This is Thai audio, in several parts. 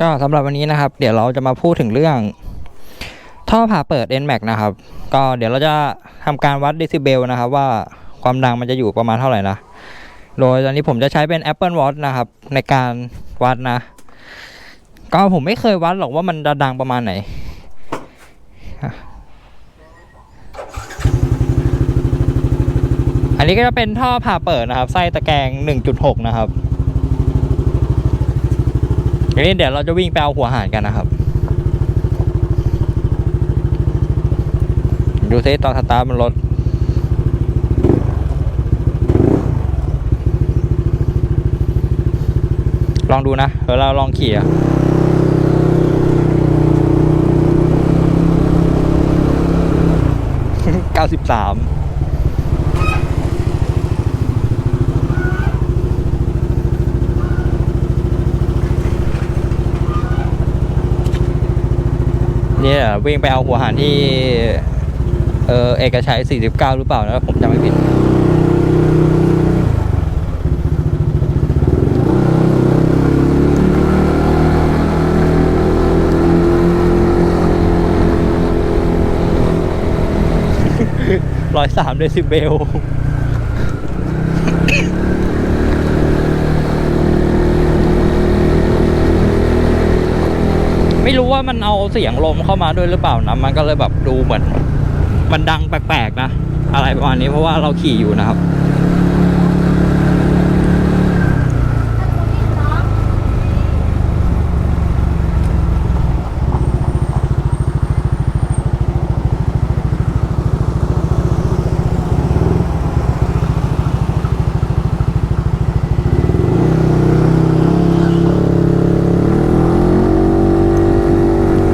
ก็สำหรับวันนี้นะครับ เดี๋ยวเราจะมาพูดถึงเรื่อง ท่อผ่าเปิด NMAX นะครับ ก็เดี๋ยวเราจะทำการวัดเดซิเบลนะครับ ว่าความดังมันจะอยู่ประมาณเท่าไหร่นะ โดยตอนนี้ผมจะใช้เป็น Apple Watch นะครับ ในการวัดนะ ก็ผมไม่เคยวัดหรอกว่ามันจะดังประมาณไหนอันนี้ก็จะเป็นท่อผ่าเปิดนะครับ ไส้ตะแกรง1.6 นะครับ ทีนี้เดี๋ยวเราจะวิ่งไปเอาหัวหารกันนะครับดูซิตอนสตาร์ทมันลดลองดูนะเดี๋ยวเราลองขี่อะเก้าสิบสาม เนี่ยวิ่งไปเอาหัวหารที่ เออเอกชัย 49 หรือเปล่านะผมจำไม่ผิดร้อยสามเดซิเบล ไม่รู้ว่ามันเอาเสียงลมเข้ามาด้วยหรือเปล่านะมันก็เลยแบบดูเหมือนมันดังแปลกๆนะ อะไรประมาณนี้เพราะว่าเราขี่อยู่นะครับ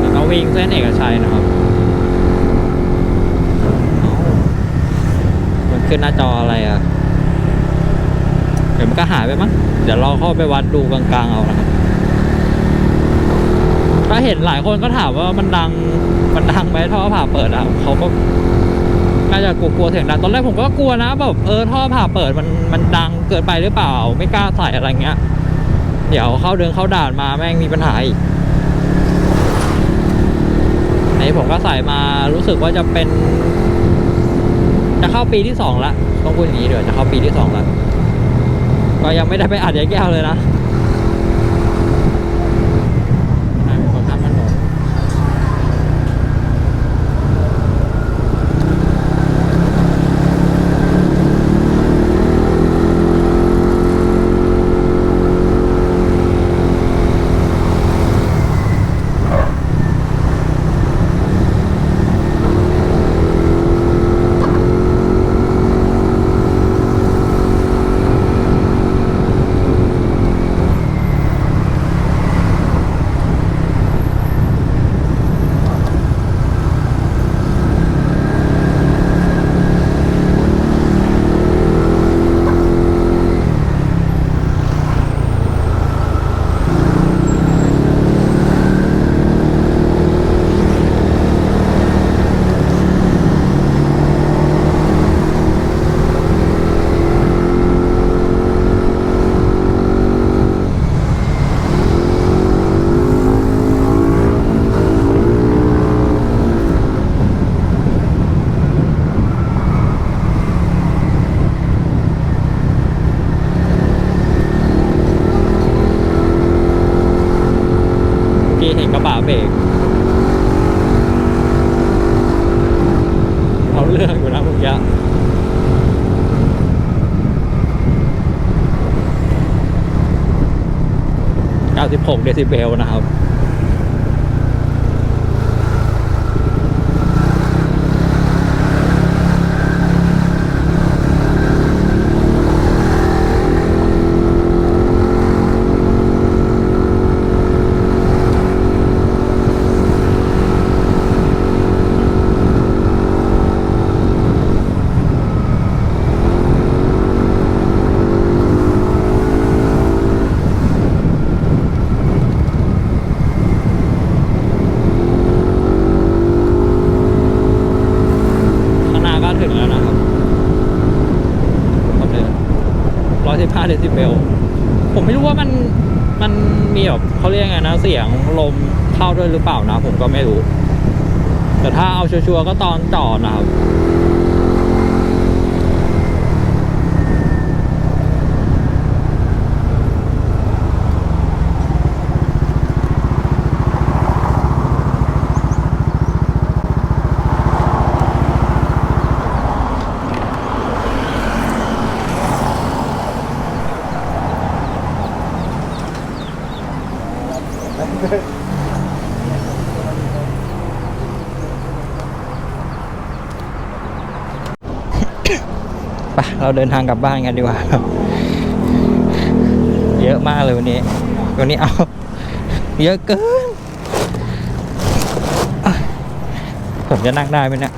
แล้วก็วิ่งเส้นเอกชัยนะครับเอ้ามัน ขึ้นหน้าจออะไรอะเดี๋ยวมันก็หายไปมั้งเดี๋ยวเราเข้าไปวัดดูกลางๆเอานะครับถ้าเห็นหลายคนก็ถามว่ามันดังมันดังไหมท่อผ่าเปิดอะเขาก็น่าจะกลัวๆเสียงดังตอนแรกผมก็กลัวนะแบบเออท่อผ่าเปิดมันมันดังเกินไปหรือเปล่า ไม่กล้าใส่อะไรเงี้ย เดี๋ยวเข้าเดินเข้าด่านมาแม่งมีปัญหาอีกอันนี้ผมก็ใส่มารู้สึกว่าจะเป็น จะเข้าปีที่สองละต้องพูดอย่างนี้เดี๋ยวจะเข้าปีที่สองละก็ยังไม่ได้ไปอัดยายแก้วเลยนะอะขอข้ามถนนเมื่อกี้เห็นกระบะเบรกเอาเรื่องอยู่นะเมื่อกี้ 96 เดซิเบลนะครับ 5เดซิเบลผมไม่รู้ว่ามันมันมีแบบเขาเรียกไงนะเสียงลมเข้าด้วยหรือเปล่านะ ผมก็ไม่รู้ แต่ถ้าเอาชัวร์ก็ตอนจอดนะครับ ปเราเดินทางกลับบ้านกันดีกว่าครับเยอะมากเลยวันนี้ วันนี้เอา เยอะเกิน ผมจะนั่งได้ไหมเนี่ย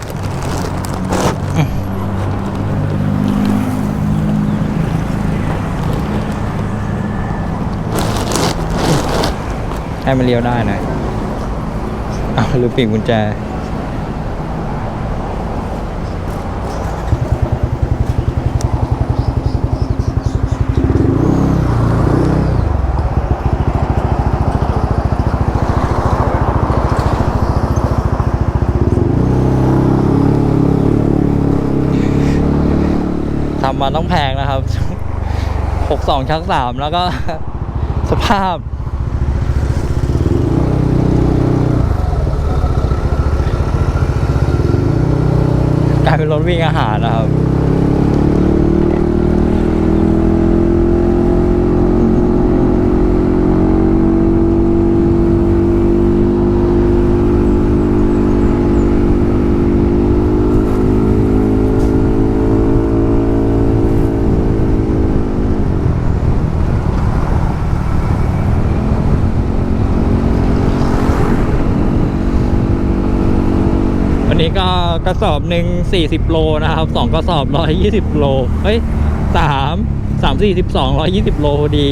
ให้มันเลี้ยวได้หน่อยเอาลืมปิดกุญแจ ทำมาต้องแพงนะครับหกสองชักสามแล้วก็สภาพ กลายเป็นรถวิ่งอาหารนะครับ วันนี้ กระสอบหนึ่งสี่สิบโลนะครับสองกระสอบร้อยยี่สิบโลเฮ้ยสามสามสี่สิบสองร้อยยี่สิบโลพอดี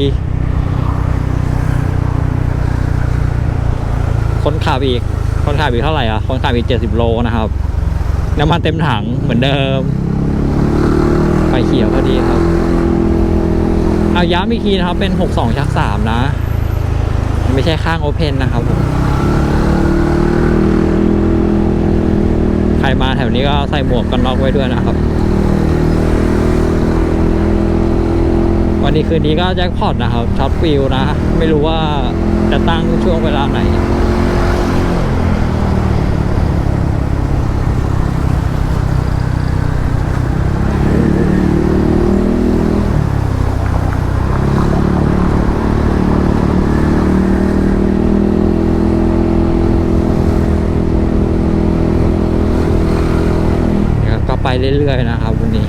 คนขับอีก คนขับอีกเท่าไหร่อะ คนขับอีกเจ็ดสิบโลนะครับ น้ำมันเต็มถังเหมือนเดิม ไฟเขียวพอดีครับ เอาย้ำอีกทีนะครับ เป็นหกสองชักสามนะ ไม่ใช่ข้างโอเพนนะครับผม ใครมาแถวนี้ก็ใส่หมวกกันน็อกไว้ด้วยนะครับ วันนี้คืนนี้ก็แจ็คพอตนะครับช็อตฟิลนะ ไม่รู้ว่าจะตั้งช่วงเวลาไหน เรื่อยๆนะครับวันนี้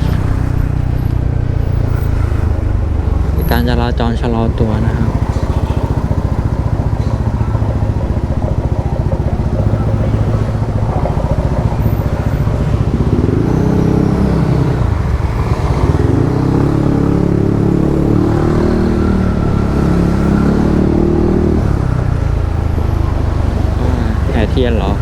การจราจรชะลอตัวนะครับแห่เทียนเหรอ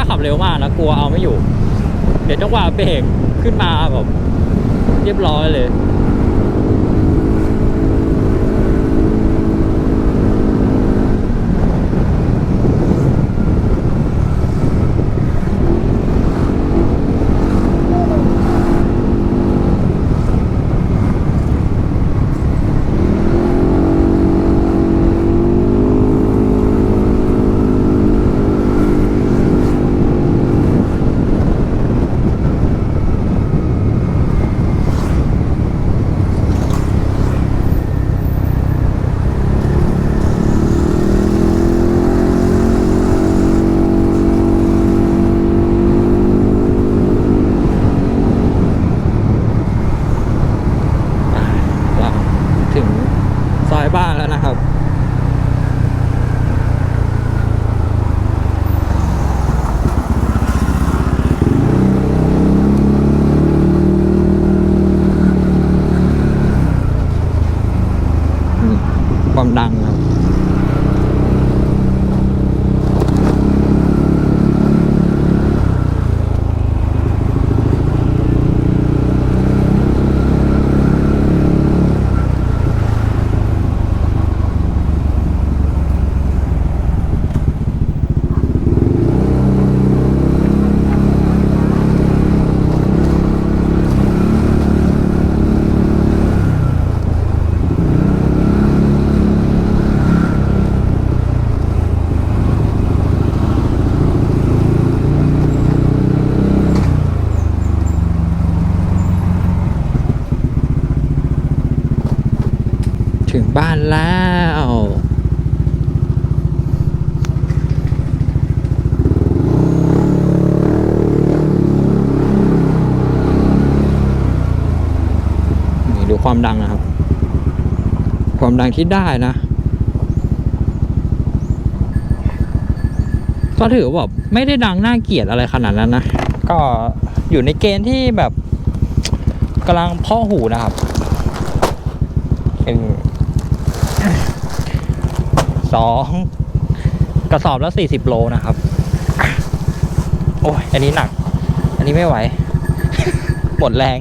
ล้าขับเร็วมากนะกลัวเอาไม่อยู่ เดี๋ยวจังหวะเบรกขึ้นมาแบบเรียบร้อยเลย คว ถึงบ้านแล้ว นี่ดูความดังนะครับ ความดังที่ได้นะ ก็ถือว่าแบบไม่ได้ดังน่าเกลียดอะไรขนาดนั้นนะ ก็อยู่ในเกณฑ์ที่แบบกำลังพ่อหูนะครับหนึ่ง สองกระสอบละสี่สิบโลนะครับ โอ้ยอันนี้หนัก อันนี้ไม่ไหว หมดแรง